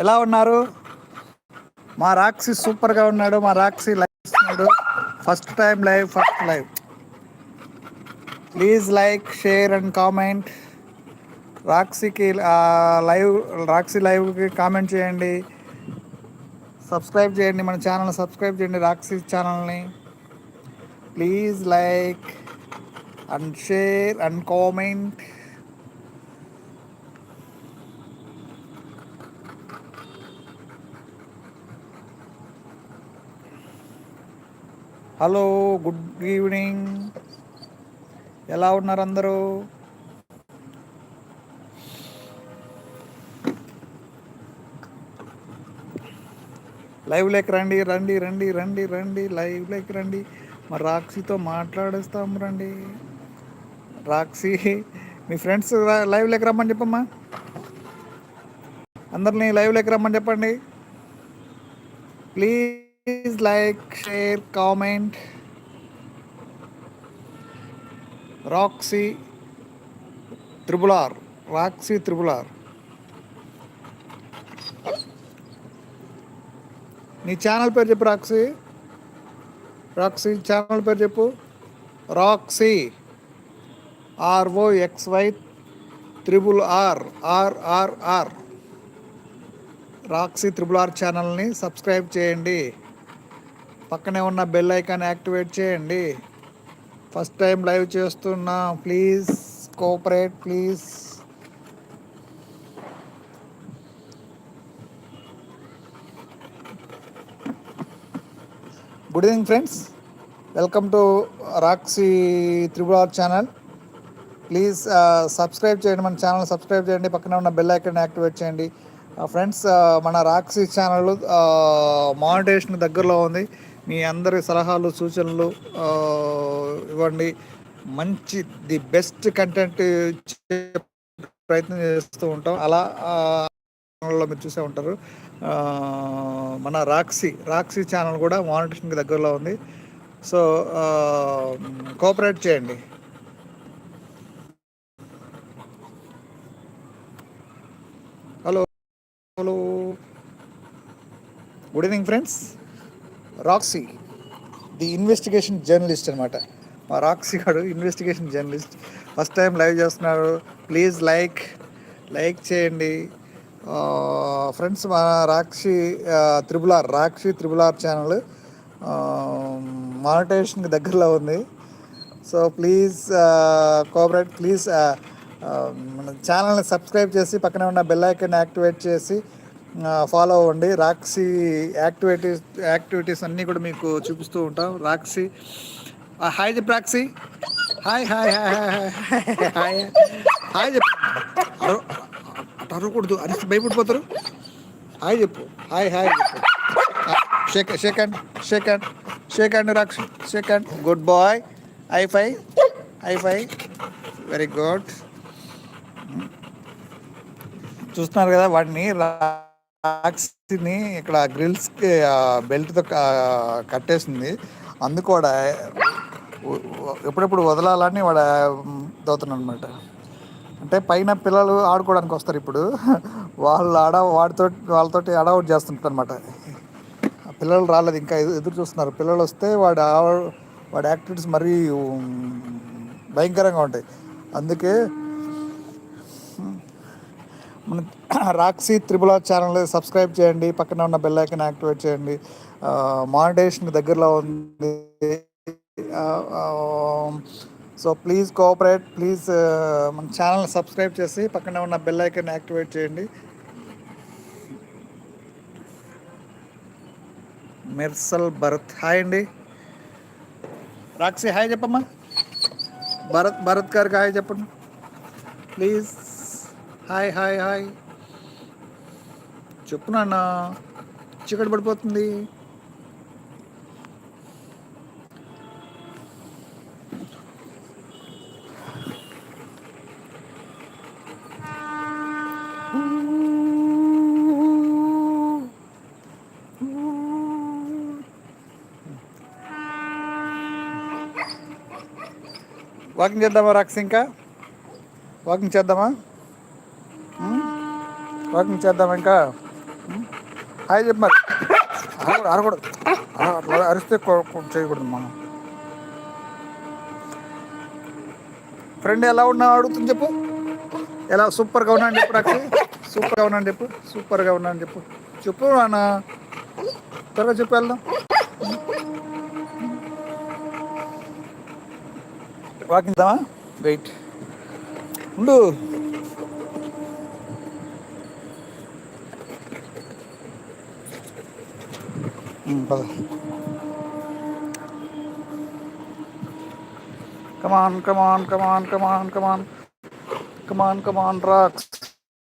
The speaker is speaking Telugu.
ఎలా ఉన్నారు? మా రాక్సీ సూపర్గా ఉన్నాడు మా రాక్సీ లైవ్ ఇస్తున్నాడు. First time live first live. Please like share and comment. రాక్సీకి live Roxy లైవ్కి కామెంట్ చేయండి. సబ్స్క్రైబ్ చేయండి మన ఛానల్ సబ్స్క్రైబ్ చేయండి రాక్సీ ఛానల్ని. Please like and share and comment. Hello good evening. ఎలా ఉన్నారు అందరూ? లైవ్ లెక్ రండి రండి రండి రండి రండి లైవ్ లెక్ రండి. మరి రాక్సీతో మాట్లాడేస్తాం రండి. రాక్సీ మీ ఫ్రెండ్స్ లైవ్ లేక రమ్మని చెప్పమ్మా. అందరినీ లైవ్ లేక రమ్మని చెప్పండి. Please like share comment Roxy triple R Roxy triple R నీ ఛానల్ పేరు చెప్పు రాక్సీ రాక్సీ ఛానల్ పేరు చెప్పు. Roxy R O X Y triple R RRR Roxy triple R ఛానల్ని సబ్స్క్రైబ్ చేయండి. పక్కనే ఉన్న బెల్ ఐకాన్ యాక్టివేట్ చేయండి. ఫస్ట్ టైం లైవ్ చేస్తున్నా. Please cooperate please good evening friends welcome to Roxy triple channel please subscribe చేయండి మన ఛానల్ సబ్స్క్రైబ్ చేయండి. పక్కన ఉన్న బెల్ ఐకన్ యాక్టివేట్ చేయండి. Uh, ఫ్రెండ్స్ uh, మన రాక్సీ ఛానల్ మానిటేషన్ దగ్గరలో ఉంది. మీ అందరి సలహాలు సూచనలు ఇవ్వండి. మంచి ది బెస్ట్ కంటెంట్ ప్రయత్నం చేస్తూ ఉంటాం. అలా మీరు చూసే ఉంటారు. మన రాక్సీ రాక్సీ ఛానల్ కూడా మానిటేషన్కి దగ్గరలో ఉంది. సో కోఆపరేట్ చేయండి. Hello hello. Good evening friends. Roxy the investigation journalist అనమాట మా రాక్సీ గారు investigation journalist. First time live చేస్తున్నారు ప్లీజ్ లైక్ లైక్ చేయండి. ఫ్రెండ్స్ మా Roxy triple R Roxy triple R channel మానిటైజేషన్కి దగ్గరలో ఉంది. సో ప్లీజ్ కోఆపరేట్ ప్లీజ్ మన ఛానల్ని సబ్స్క్రైబ్ చేసి పక్కనే ఉన్న బెల్ ఐకన్ యాక్టివేట్ చేసి ఫాలో అవ్వండి. రాక్సీ యాక్టివిటీస్ యాక్టివిటీస్ అన్నీ కూడా మీకు చూపిస్తూ ఉంటాం. రాక్సీ హాయ్ చెప్పు Roxy hi hi hi hi hi hi చెప్పు. అరవకూడదు. అరిసి భయపడిపోతారు. హాయ్ చెప్పు. హాయ్ హాయ్ చెప్పు. Shake shake hand shake hand and Roxy shake hand good boy high five high five very good చూస్తున్నారు కదా వాడిని. టాక్సీని ఇక్కడ గ్రిల్స్కి బెల్ట్తో కట్టేసింది. అందుకు వాడు ఎప్పుడెప్పుడు వదలాలని వాడు దోతున్నాడు అనమాట అంటే పైన పిల్లలు ఆడుకోవడానికి వస్తారు ఇప్పుడు. వాళ్ళు ఆడ వాడితో వాళ్ళతోటి అడౌట్ చేస్తుంటారు అనమాట పిల్లలు రాలేదు. ఇంకా ఎదురు చూస్తున్నారు. పిల్లలు వస్తే వాడు వాడి యాక్టివిటీస్ మరీ భయంకరంగా ఉంటాయి. అందుకే మన రాక్సీ త్రిబుల ఛానల్ సబ్స్క్రైబ్ చేయండి. పక్కన ఉన్న బెల్ ఐకన్ యాక్టివేట్ చేయండి. మానిటేషన్ దగ్గరలో ఉంది. సో ప్లీజ్ కోఆపరేట్ ప్లీజ్ మన ఛానల్ సబ్స్క్రైబ్ చేసి పక్కన ఉన్న బెల్ ఐకన్ యాక్టివేట్ చేయండి. మెర్సల్ భరత్. హాయ్ అండి. రాక్సీ హాయ్ చెప్పమ్మా. భరత్ భరత్ గారికి హాయ్ చెప్పండి. Please hi hi hi. చెప్పు నాన్న చీకటి పడిపోతుంది. వాకింగ్ చేద్దామా రాక్స్ ఇంకా వాకింగ్ చేద్దామా? వాకింగ్ చేద్దామా ఇంకా. హాయ్ చెప్పు మరి. అరగ- అరగకూడదు అర- అట్లా అరిస్తే చేయకూడదు మనం. ఫ్రెండ్ ఎలా ఉన్నావు అడుగుతుంది చెప్పు. ఎలా సూపర్గా ఉన్నాను చెప్పు నాకు సూపర్గా ఉన్నాను చెప్పు సూపర్గా ఉన్నాను చెప్పు. చెప్పు నాన్న. త్వరగా చెప్పు వెళ్దాం. వాకింగ్ దామా వెయిట్. ఉండు. Come on, come on, come on, come on, come on. Come on, come on, rocks.